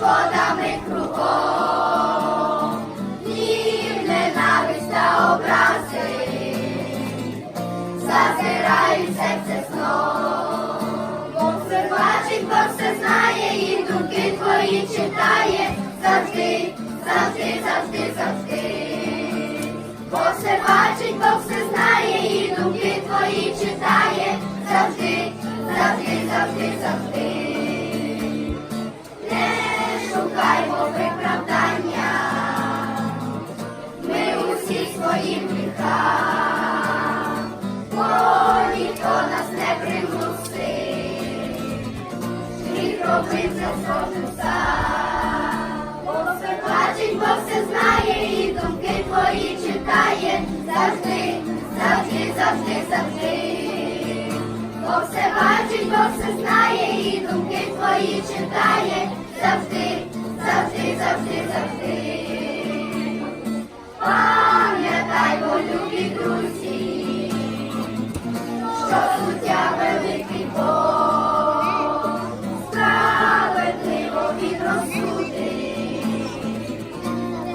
перешкодами кругом, Гнів, ненависть та образи, зазирають серце знов. Бог все бачить, Бог все знає, і думки твої читає, завжди, завжди, завжди, завжди. Бог все бачить, Бог все знає, і думки твої читає, завжди, завжди, завжди, завжди. Робиться згодом сам. Бог все бачить, Бог все знає, і думки твої читає завжди, завжди, завжди, завжди. Бог все бачить, Бог все знає, і думки твої читає завжди, завжди, завжди, завжди. Пам'ятаймо, любі друзі,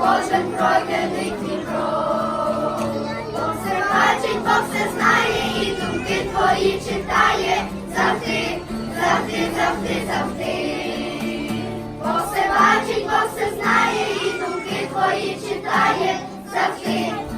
кожен пройдений крок. Бог все бачить, Бог все знає, і думки твої читає завжди, завжди, завжди, завжди. Бог все бачить, Бог все знає, і думки твої читає завжди.